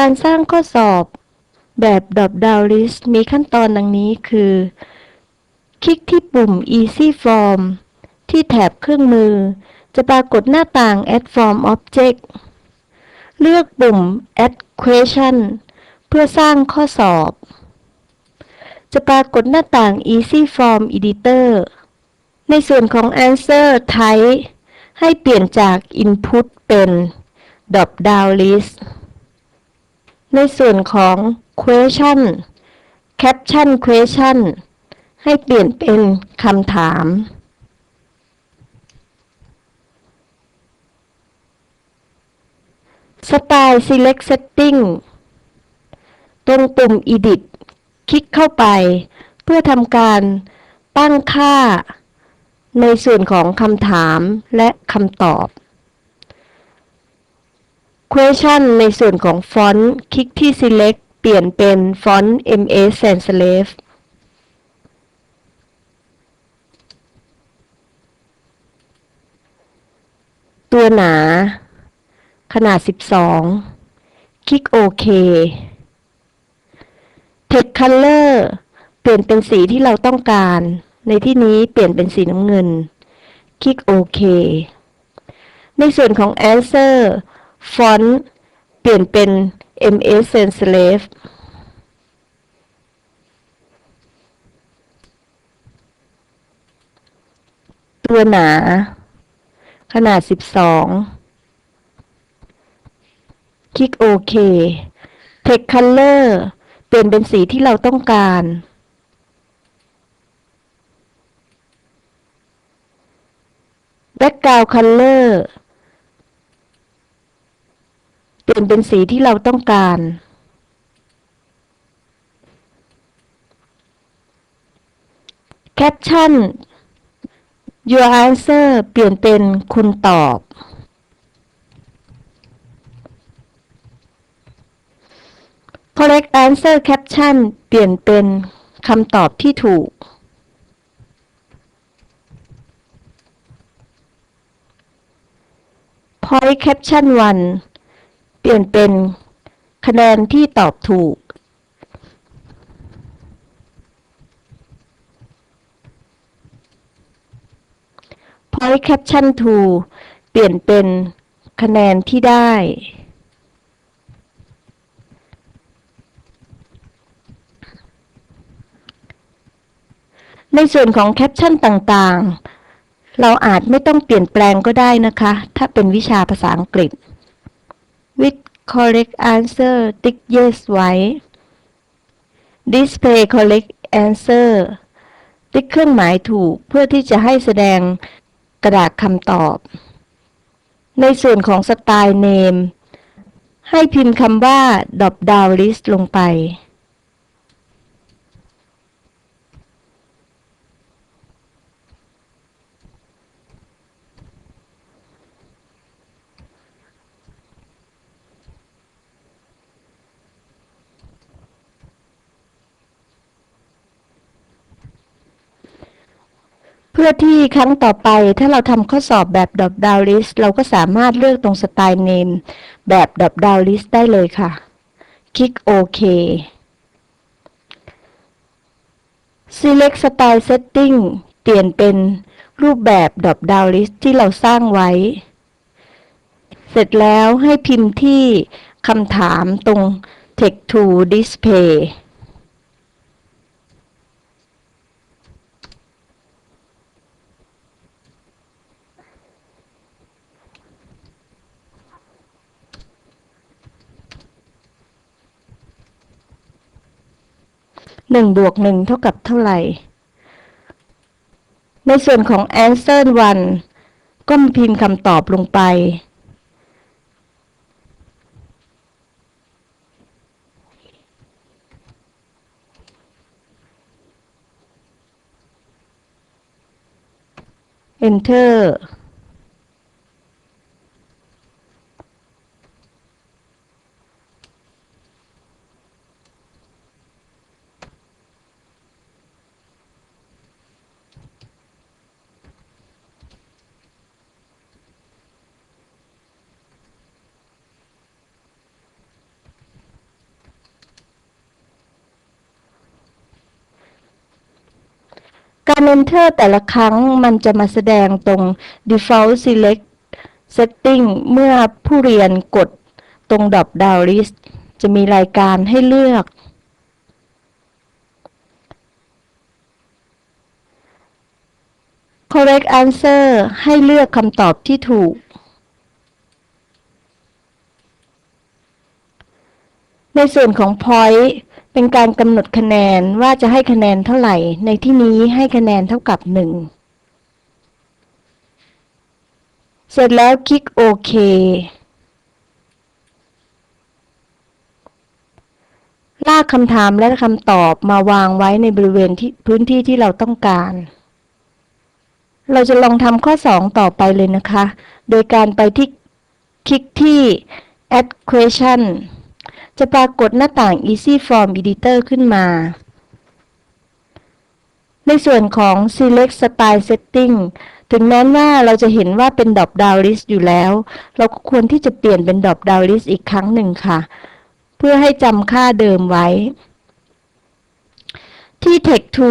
การสร้างข้อสอบแบบ drop down list มีขั้นตอนดังนี้คือ คลิกที่ปุ่ม easy form ที่แถบเครื่องมือ จะปรากฏหน้าต่าง add form object เลือกปุ่ม add question เพื่อสร้างข้อสอบ จะปรากฏหน้าต่าง easy form editor ในส่วนของ answer type ให้เปลี่ยนจาก input เป็น drop down list ในส่วนของ question caption question ให้เปลี่ยนเป็นคำถาม Style Select Setting ตรงปุ่ม Edit คลิกเข้าไป เพื่อทำการตั้งค่า ในส่วนของคำถามและคำตอบ Question ในส่วนของฟอนต์คลิกที่ Select เปลี่ยนเป็นฟอนต์ MS Sans Serif ตัวหนา ขนาด 12 คลิกโอเค Text Color เปลี่ยนเป็นสีที่เราต้องการ ในที่นี้เปลี่ยนเป็นสีน้ำเงิน คลิกโอเค ในส่วนของ Answer Font เปลี่ยนเป็น MS Sans Serif ตัวหนา ขนาด 12 คลิกโอเค Text Color เปลี่ยนเป็นสีที่เราต้องการ Background Color เป ลี่ยนเป็นสีที่เราต้องการ แคปชั่น your answer เปลี่ยนเป็นคุณตอบ correct answer caption เปลี่ยนเป็นคำตอบที่ถูก point caption 1 ลี่ยนเป็น คะแนนที่ตอบถูก Point caption 2เปลี่ยนเป็นคะแนนที่ได้ ในส่วนของแคปชั่นต่างๆ เราอาจไม่ต้องเปลี่ยนแปลงก็ได้นะคะ ถ้าเป็นวิชาภาษาอังกฤษ correct answer ติ๊ก yes ไว้ display correct answer ติ๊กเครื่องหมายถูกเพื่อที่จะให้แสดงกระดาษคำตอบ ในส่วนของสไตล์ name ให้พิมพ์คำว่า drop down list ลงไป เพื่อที่ครั้งต่อไปถ้าเราทำข้อสอบแบบ drop down list เราก็สามารถเลือกตรง Style Name แบบ drop down list ได้เลยค่ะ คลิกโอเค Select Style Setting เปลี่ยนเป็นรูปแบบ drop down list ที่เราสร้างไว้ เสร็จแล้วให้พิมพ์ที่คำถามตรง Text to Display หนึ่งบวกหนึ่งเท่ากับเท่าไหร่ ในส่วนของ answer 1 ก็พิมพ์คำตอบลงไป enter การ enter แต่ละครั้งมันจะมาแสดงตรง default select setting เมื่อผู้เรียนกดตรง drop down list จะมีรายการให้เลือก correct answer ให้เลือกคำตอบที่ถูก ในส่วนของ point เป็นการกำหนดคะแนนว่าจะให้คะแนนเท่าไหร่ ในที่นี้ให้คะแนนเท่ากับ 1 เสร็จแล้วคลิกโอเคลากคำถามและคำตอบมาวางไว้ในบริเวณที่พื้นที่ที่เราต้องการ เราจะลองทำข้อ 2 ต่อไปเลยนะคะ โดยการไปที่คลิกที่ add question จะปรากฏหน้าต่าง easy form editor ขึ้นมา ในส่วนของ select style setting ถึงแม้ว่าเราจะเห็นว่าเป็น drop down list อยู่แล้ว เราก็ควรที่จะเปลี่ยนเป็น drop down list อีกครั้งหนึ่งค่ะ เพื่อให้จำค่าเดิมไว้ ที่ text to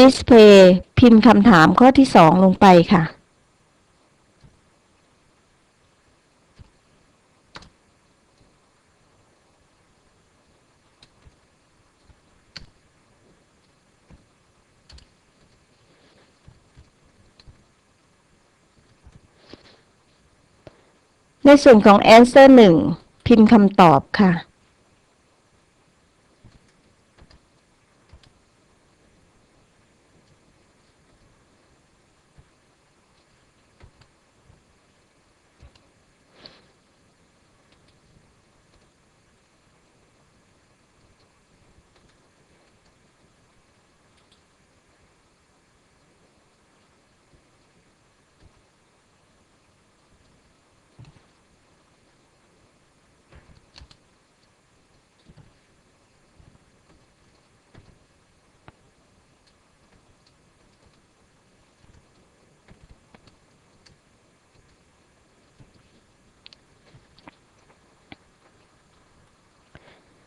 display พิมพ์คำถามข้อที่ 2 ลงไปค่ะ ในส่วนของ answer 1 พิมพ์คำตอบค่ะ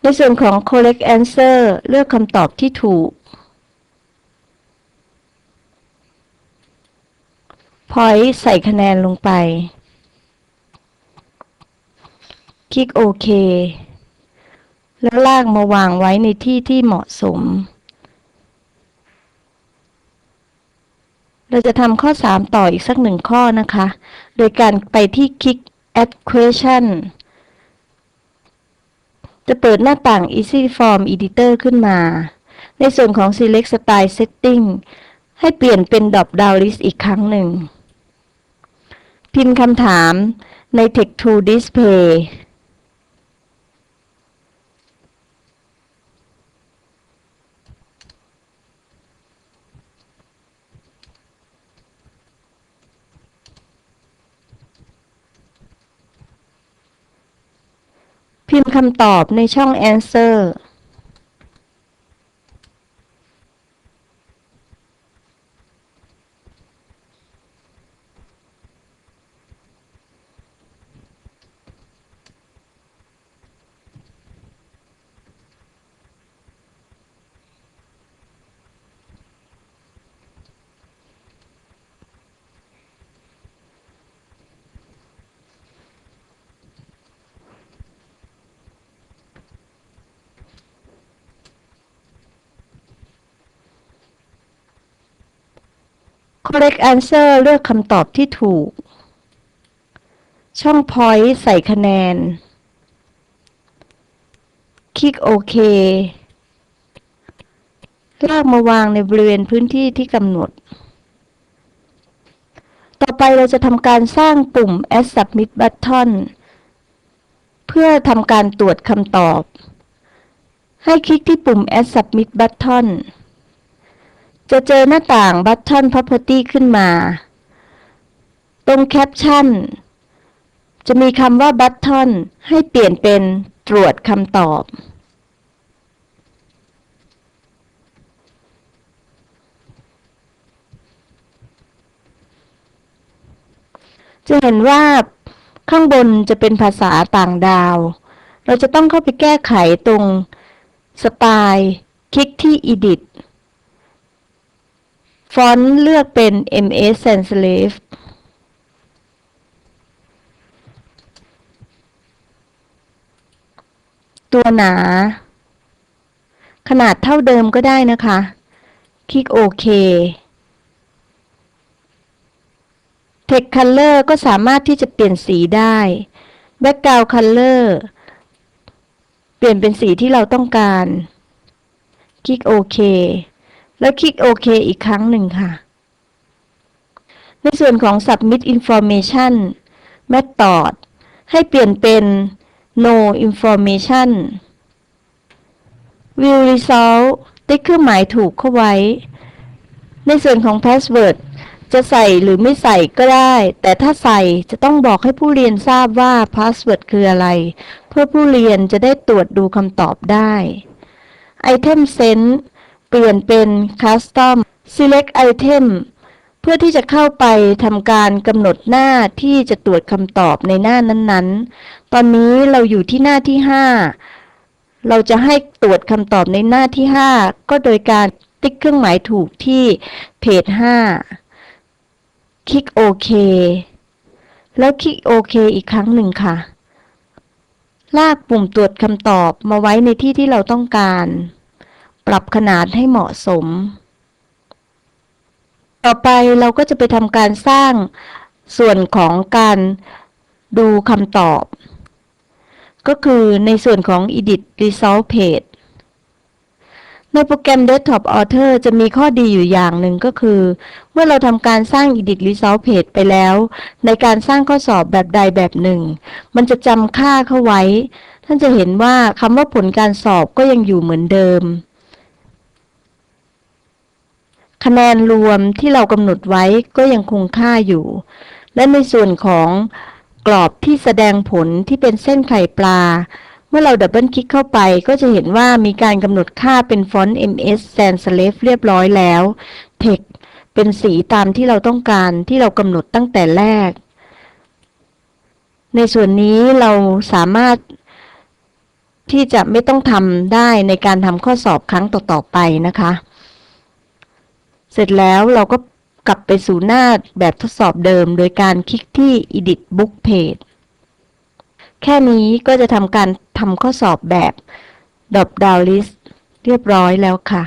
ในส่วนของ correct answer เลือกคำตอบที่ถูก point ใส่คะแนนลงไป คลิกโอเค แล้วลากมาวางไว้ในที่ที่เหมาะสม เราจะทำข้อ 3 ต่ออีกสักหนึ่งข้อนะคะ โดยการไปที่คลิก add question จะเปิดหน้าต่าง Easy Form Editor ขึ้นมา ในส่วนของ Select Style Setting ให้เปลี่ยนเป็น Drop Down List อีกครั้งหนึ่ง พิมพ์คำถามใน Text to Display พิมพ์คำตอบในช่อง Answer correct answer เลือกคำตอบที่ถูก ช่อง point ใส่คะแนน คลิกโอเคลากมาวางในบริเวณพื้นที่ที่กำหนด ต่อไปเราจะทำการสร้างปุ่ม add submit button เพื่อทำการตรวจคำตอบ ให้คลิกที่ปุ่ม add submit button จะเจอหน้าต่าง Button Property ขึ้นมา ตรงแคปชั่น จะมีคำว่า Button ให้เปลี่ยนเป็นตรวจคำตอบ จะเห็นว่าข้างบนจะเป็นภาษาต่างดาว เราจะต้องเข้าไปแก้ไขตรงสไตล์ คลิกที่ Edit ฟอนต์เลือกเป็น MS Sans Serif ตัวหนา ขนาดเท่าเดิมก็ได้นะคะ คลิกโอเค Text Color ก็สามารถที่จะเปลี่ยนสีได้ Background Color เปลี่ยนเป็นสีที่เราต้องการ คลิกโอเค แล้วคลิกโอเคอีกครั้งหนึ่งค่ะ ในส่วนของ Submit Information Method ให้เปลี่ยนเป็น No Information View Result ติ๊กเครื่องหมายถูกเข้าไว้ ในส่วนของ Password จะใส่หรือไม่ใส่ก็ได้ แต่ถ้าใส่จะต้องบอกให้ผู้เรียนทราบว่า Password คืออะไร เพื่อผู้เรียนจะได้ตรวจดูคำตอบได้ Item Sense เปลี่ยนเป็น Custom Select Item เพื่อที่จะเข้าไปทำการกำหนดหน้าที่จะตรวจคำตอบในหน้านั้นๆ ตอนนี้เราอยู่ที่หน้าที่ 5 เราจะให้ตรวจคำตอบในหน้าที่ 5 ก็โดยการติ๊กเครื่องหมายถูกที่เพจ 5 คลิกโอเคแล้วคลิกโอเคอีกครั้งหนึ่งค่ะ ลากปุ่มตรวจคำตอบมาไว้ในที่ที่เราต้องการ ปรับขนาดให้เหมาะสม ต่อไปเราก็จะไปทำการสร้างส่วนของการดูคำตอบ ก็คือในส่วนของ Edit Result Page ในโปรแกรม Desktop Author จะมีข้อดีอยู่อย่างหนึ่งก็คือ เมื่อเราทำการสร้าง Edit Result Page ไปแล้ว ในการสร้างข้อสอบแบบใดแบบหนึ่ง มันจะจำค่าเข้าไว้ ท่านจะเห็นว่าคำว่าผลการสอบก็ยังอยู่เหมือนเดิม คะแนนรวมที่เรากำหนดไว้ก็ยังคงค่าอยู่ และในส่วนของกรอบที่แสดงผลที่เป็นเส้นไข่ปลา เมื่อเราดับเบิลคลิกเข้าไปก็จะเห็นว่ามีการกำหนดค่าเป็นฟอนต์ MS Sans Serif เรียบร้อยแล้ว Text เป็นสีตามที่เราต้องการที่เรากำหนดตั้งแต่แรก ในส่วนนี้เราสามารถที่จะไม่ต้องทำได้ในการทำข้อสอบครั้งต่อ ๆ ไปนะคะ เสร็จแล้วเราก็กลับไปสู่หน้าแบบทดสอบเดิม โดยการคลิกที่ Edit Book Page แค่นี้ก็จะทำการทำข้อสอบแบบ Drop Down List เรียบร้อยแล้วค่ะ